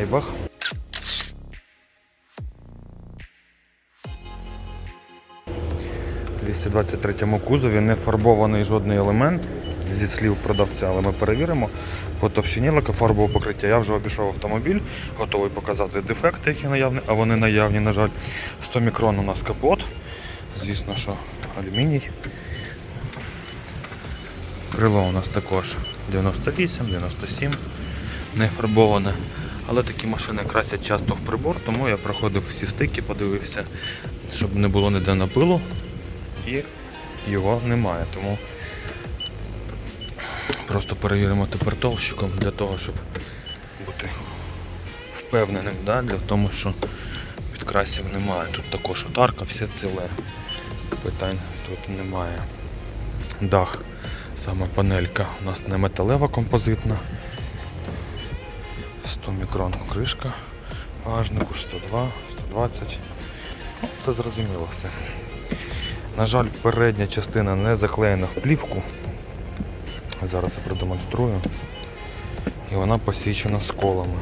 Mercedes У 223 кузові не фарбований жодний елемент зі слів продавця, але ми перевіримо. По товщині лакофарбового покриття я вже обійшов автомобіль, готовий показати дефекти, які наявні, а вони наявні, на жаль. 100 мікрон у нас капот. Звісно, що алюміній. Крило у нас також 98, 97, не фарбоване. Але такі машини красять часто в прибор, тому я проходив всі стики, подивився, щоб не було ніде напилу. І його немає. Тому просто перевіримо тепер толщиком для того, щоб бути впевненим да, для того, що підкрасів немає. Тут також отарка, все ціле. Питань тут немає. Дах. Саме панелька у нас не металева композитна. 100 мікрон кришка багажнику, 102, 120. Ну, Це зрозуміло все. На жаль, передня частина не заклеєна в плівку. Зараз я продемонструю. І вона посічена сколами.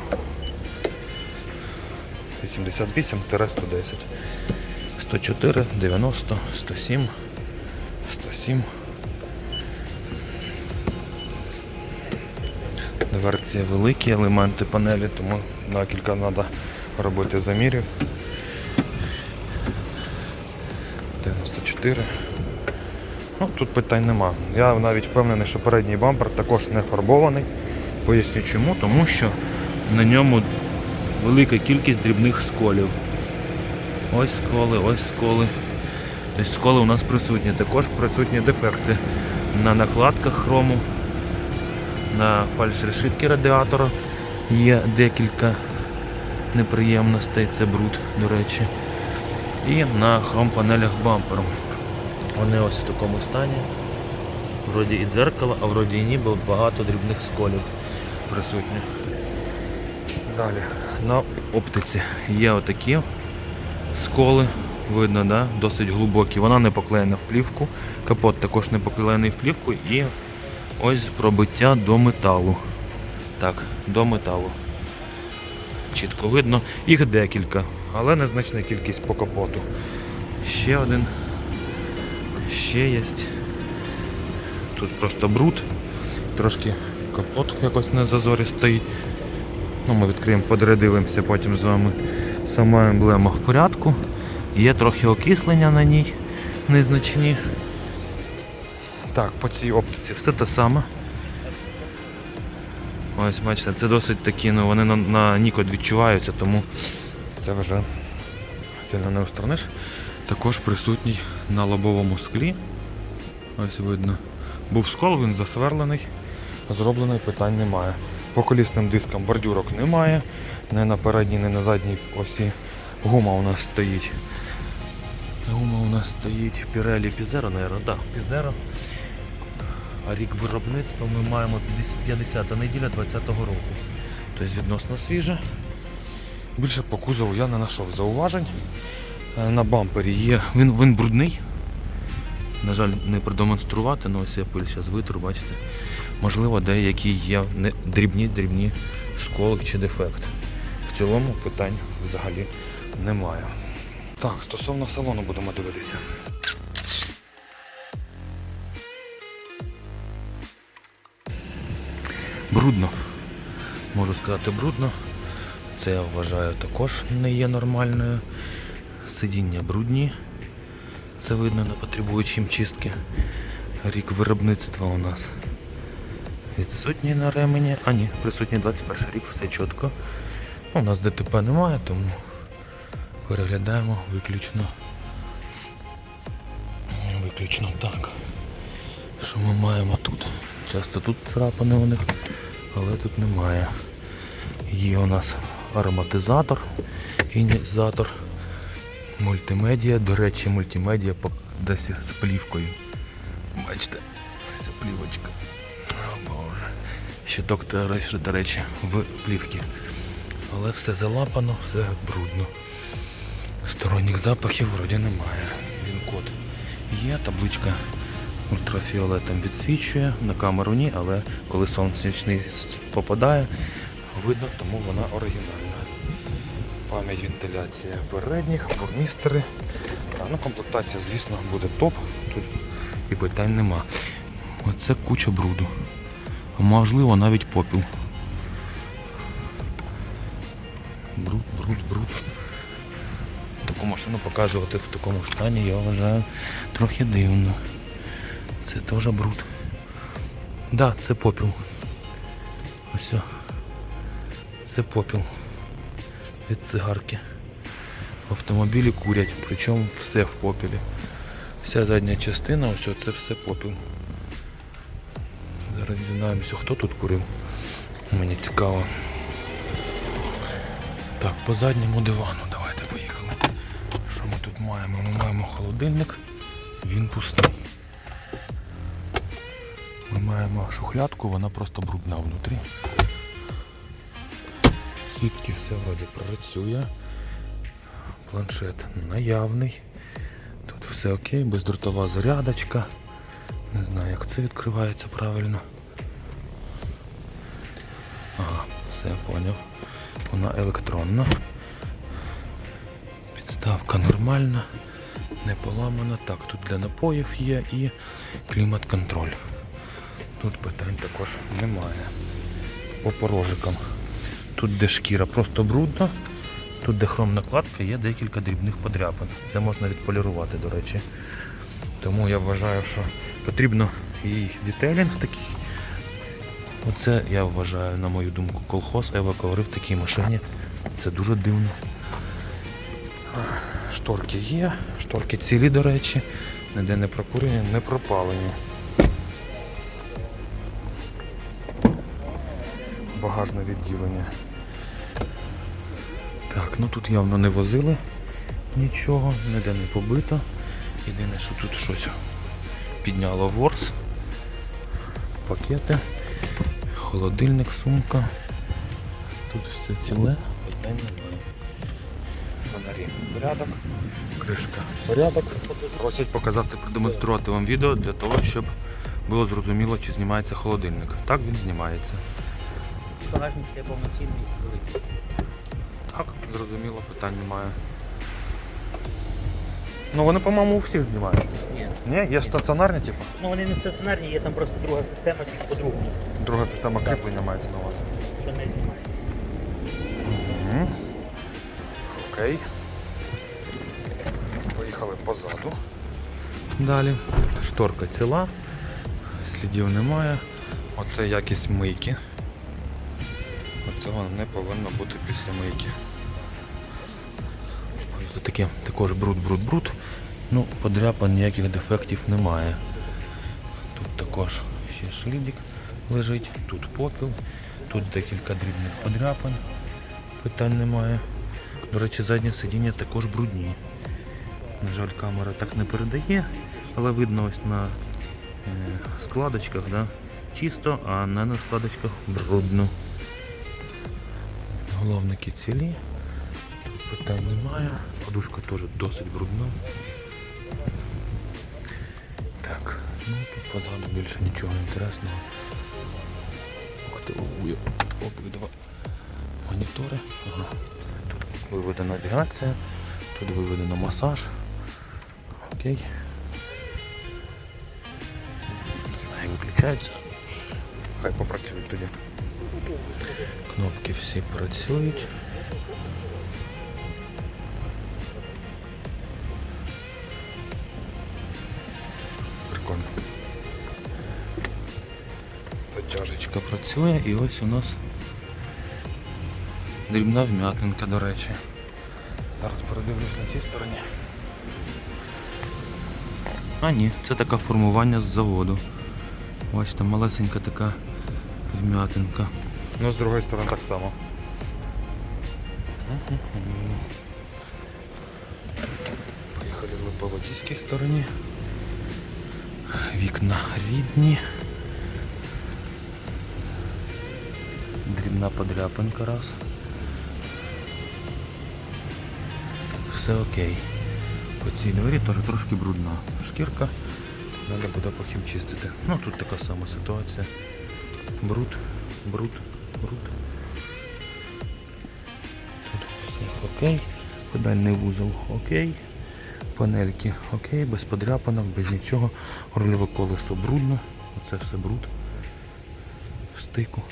88-110. 104, 90, 107, 107. Дверці великі елементи панелі, тому декілька треба робити замірів. 94. Ну, тут питань нема. Я навіть впевнений, що передній бампер також не фарбований. Поясню чому, тому що на ньому велика кількість дрібних сколів. Ось сколи, ось сколи. Тобто сколи у нас присутні. Також присутні дефекти на накладках хрому, на фальш-решітки радіатора є декілька неприємностей, це бруд, до речі. І на хром-панелях бамперу. Вони ось в такому стані. Вроді і дзеркало, а вроді і ніби багато дрібних сколів присутніх. Далі на оптиці є отакі сколи, видно, да? досить глибокі. Вона не поклеєна в плівку, капот також не поклеєний в плівку і ось пробиття до металу. Так, до металу. Чітко видно. Їх декілька, але незначна кількість по капоту. Ще один. Ще є. Тут просто бруд. Трошки капот якось на зазорі стоїть. Ну, ми відкриємо, подредивимося потім з вами. Сама емблема в порядку. Є трохи окислення на ній незначні. Так, по цій оптиці все те саме. Ось бачите, це досить такі, ну вони на, на нікот відчуваються, тому це вже сильно не устраниш. Також присутній на лобовому склі. Ось видно. Був скол, він засверлений, зроблений, питань немає. По колісним дискам бордюрок немає, не на передній, не на задній осі. Гума у нас стоїть. Гума у нас стоїть Pirelli Pizero, наверное, да, Pizero. А рік виробництва ми маємо 50 неділя 20-го року. Тобто відносно свіже. Більше по кузову я не знайшов зауважень. Е, На бампері є. Він, він брудний. На жаль, не продемонструвати, але ось я пиль зараз витру, бачите. Можливо, деякі є дрібні-дрібні сколи чи дефект. В цілому питань взагалі немає. Так, стосовно салону будемо дивитися. Брудно. Можу сказати брудно. Це я вважаю також не є нормальною. Сидіння брудні. Це видно, не потребують хімчистки. Рік виробництва у нас відсутній на ремені. А ні, присутній 21 рік, все чітко. У нас ДТП немає, тому переглядаємо виключно. Виключно так. Що ми маємо тут? Часто тут царапини у них, але тут немає. Є у нас ароматизатор, ініціатор, мультимедіа. До речі, мультимедіа десь з плівкою. Бачите, ось плівочка. О боже. Щиток, до речі- в плівці. Але все залапано, все брудно. Сторонніх запахів вроді немає. Він код є, табличка Ультрафіолетом відсвічує, на камеру ні, але коли сонячний попадає, видно, тому вона оригінальна. Пам'ять вентиляція передніх, бурмістери. Ну, комплектація, звісно, буде топ. Тут і питань нема. Оце куча бруду. Можливо, навіть попіл. Бруд, бруд, бруд. Таку машину показувати в такому стані, я вважаю, трохи дивно. Це теж бруд. Да, це попіл. Ось. Це попіл від цигарки. В автомобілі курять, причому все в попілі. Вся задня частина, ось це все попіл. Зараз дізнаємося, хто тут курив. Мені цікаво. Так, по задньому дивану давайте поїхали. Що ми тут маємо? Ми маємо холодильник, він пустий. Ми маємо шухлядку, вона просто брудна внутрі. Підсвітки все вроді працює. Планшет наявний. Тут все окей, бездротова зарядочка. Не знаю, як це відкривається правильно. Ага, все поняв. Вона електронна. Підставка нормальна, не поламана. Так, тут для напоїв є і клімат-контроль. Тут питань також немає. По порожикам. Тут де шкіра просто брудно. Тут де хром накладка є декілька дрібних подряпин. Це можна відполірувати, до речі. Тому я вважаю, що потрібно і детелінг такий. Оце я вважаю, на мою думку, колхоз евакуарив в такій машині. Це дуже дивно. Шторки є, шторки цілі, до речі, ніде не прокурені, не пропалені. Багажне відділення. Так, ну тут явно не возили нічого, ніде не побито. Єдине, що тут щось підняло ворс. Пакети, холодильник, сумка. Тут все ціле, питань немає. Фонарі порядок, кришка порядок. Просять показати, продемонструвати вам відео для того, щоб було зрозуміло, чи знімається холодильник. Так він знімається. Багажник стає повноцінний великий. Так, зрозуміло, питань немає. Ну вони, по-моєму, у всіх знімаються. Ні. Ні, є стаціонарні, типу. Ну вони не стаціонарні, є там просто друга система, тільки по-другому, Друга система Так. кріплення мається на увазі. що не знімає. Угу. Окей. Поїхали позаду. Далі. Шторка ціла, слідів немає. Оце якість мийки. Оцього не повинно бути після мийки. Ось таке також бруд-бруд-бруд. Ну, подряпан ніяких дефектів немає. Тут також ще шильдик лежить, тут попіл, тут декілька дрібних подряпань. Питань немає. До речі, заднє сидіння також брудні. На жаль, камера так не передає, але видно ось на е, складочках, да, чисто, а не на складочках брудно. Головники цілі. Питань немає. Подушка теж досить брудна. Так, ну тут позаду більше нічого інтересного. Активую обидва монітори. Ага. Тут виведена навігація, тут виведено масаж. Окей. Не знаю, виключається. Хай попрацюють тоді. Кнопки всі працюють. Прикольно. Затяжечка працює і ось у нас дрібна вм'ятинка, до речі. Зараз передивлюсь на цій стороні. А ні, це таке формування з заводу. Ось там малесенька така вм'ятинка. Ну, з другої сторони так само. Поїхали ми по водійській стороні. Вікна рідні. Дрібна подряпинка раз. Все окей. По цій двері теж трошки брудна шкірка. Треба буде похімчистити. Ну тут така сама ситуація. Бруд, бруд, бруд. Тут все окей. Педальний вузол окей. Панельки окей, без подряпанок, без нічого. Рульове колесо брудно. Оце все бруд. В стику.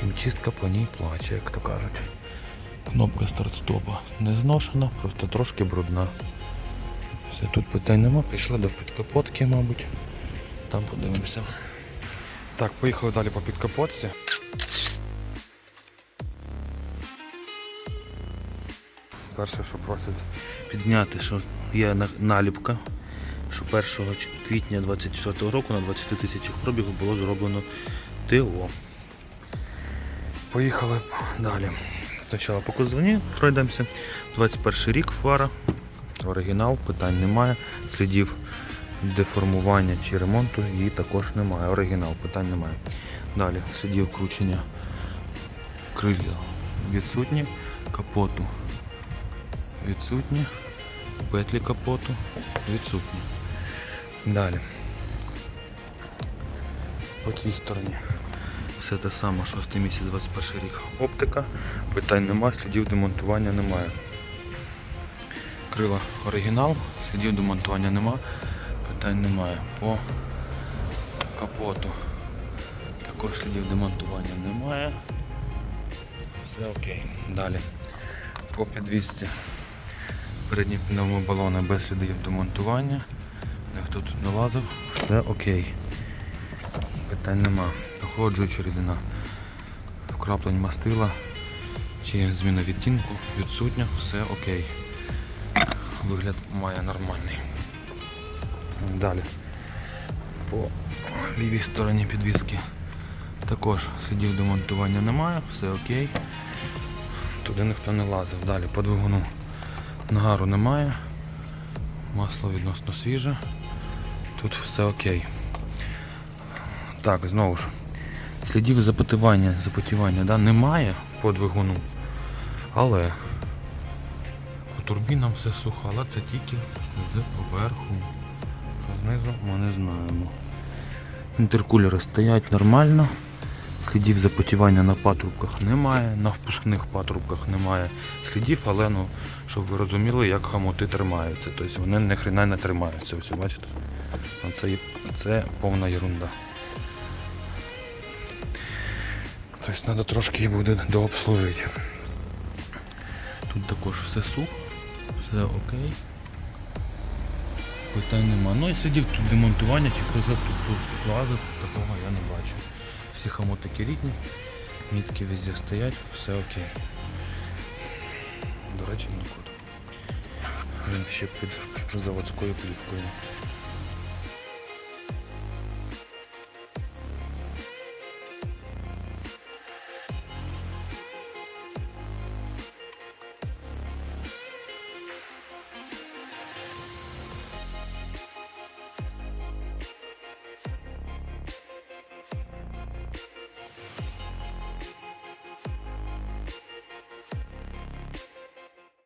Хімчистка по ній плаче, як то кажуть. Кнопка старт-стопа не зношена, просто трошки брудна. Все, тут питань нема, пішли до підкапотки, мабуть. Там подивимося. Так, поїхали далі по підкапотці. Перше, що просять підзняти, що є наліпка, що 1 квітня 24 року на 20 тисячах пробігу було зроблено ТО. Поїхали далі. Спочатку по кузовні пройдемося. 21 рік фара, оригінал, питань немає. Слідів деформування чи ремонту її також немає. Оригінал, питань немає. Далі слідів кручення крилля відсутні, капоту відсутні, петлі капоту відсутні. Далі. По цій стороні. Все те саме, 6 місяць, 21 рік. Оптика, питань нема, слідів демонтування немає. Крила оригінал, слідів демонтування нема, питань немає. По капоту також слідів демонтування немає. Все окей. Далі. По підвісці. Передні пневмобалони без слідів демонтування. Ніхто тут не лазив, все окей. Питань нема. Охолоджуюча рідина. Вкраплень мастила чи зміна відтінку відсутня, все окей. Вигляд має нормальний. Далі. По лівій стороні підвіски також слідів демонтування немає, все окей. Туди ніхто не лазив. Далі по двигуну нагару немає. Масло відносно свіже. Тут все окей. Так, знову ж. Слідів запотівання, запотівання да, немає по двигуну. Але по турбінам все сухо, але це тільки зверху. Що знизу ми не знаємо. Інтеркулери стоять нормально. Слідів запотівання на патрубках немає, на впускних патрубках немає слідів, але ну, щоб ви розуміли, як хамоти тримаються. Тобто вони ні хрена не тримаються. Ось бачите? Це, це повна ерунда. Тобто треба трошки їх буде дообслужити. Тут також все сух, все окей. Питань нема. Ну і слідів тут демонтування, чи хто тут лазив, такого я не бачу. Всі хамотики рідні, мітки везде стоять, все окей. До речі, нікуди. Він ще під заводською плівкою.